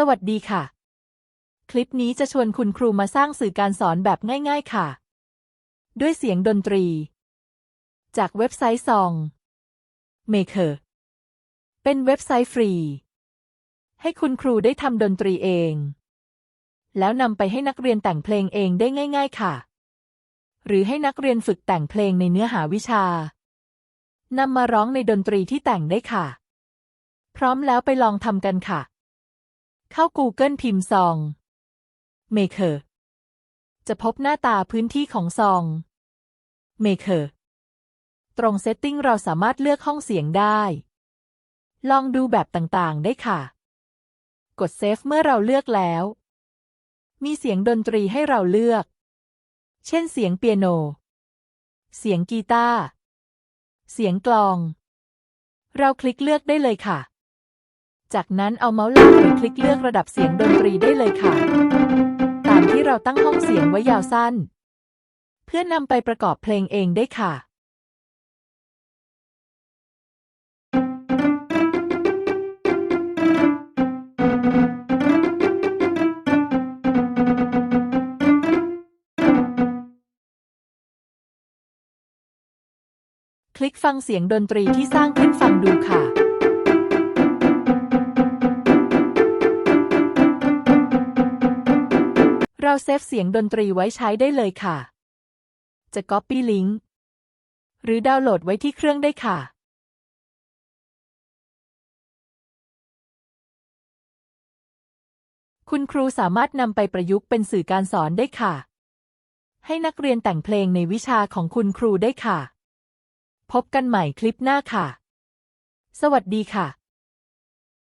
สวัสดีค่ะ คลิปนี้จะชวนคุณครูมาสร้างสื่อการสอนแบบง่าย ๆ ค่ะ ด้วยเสียงดนตรี จากเว็บไซต์ซอง Maker เป็นเว็บไซต์ฟรี ให้คุณครูได้ทำดนตรีเอง แล้วนำไปให้นักเรียนแต่งเพลงเองได้ง่าย ๆ ค่ะ หรือให้นักเรียนฝึกแต่งเพลงในเนื้อหาวิชานำมาร้องในดนตรีที่แต่งได้ค่ะ พร้อมแล้วไปลองทำกันค่ะ เข้า Google พิมพ์ซอง Maker จะพบหน้าตาพื้นที่ของซอง Maker ตรง Setting เราสามารถเลือกห้องเสียงได้ ลองดูแบบต่างๆ ได้ค่ะ กด Save เมื่อเราเลือกแล้ว มีเสียงดนตรีให้เราเลือก เช่นเสียงเปียโน เสียงกีตาร์ เสียงกลอง เราคลิกเลือกได้เลยค่ะ จากนั้นเอาเมาส์ลากไปคลิกเลือกระดับเสียงดนตรีได้เลยค่ะ ตามที่เราตั้งห้องเสียงไว้ยาวสั้น เพื่อนำไปประกอบเพลงเองได้ค่ะ คลิกฟังเสียงดนตรีที่สร้างขึ้นฟังดูค่ะ เราเซฟเสียงดนตรีไว้ใช้ได้เลยค่ะ จะ Copy Link หรือดาวน์โหลดไว้ที่เครื่องได้ค่ะ คุณครูสามารถนำไปประยุกต์เป็นสื่อการสอนได้ค่ะ ให้นักเรียนแต่งเพลงในวิชาของคุณครูได้ค่ะ พบกันใหม่คลิปหน้าค่ะ สวัสดีค่ะ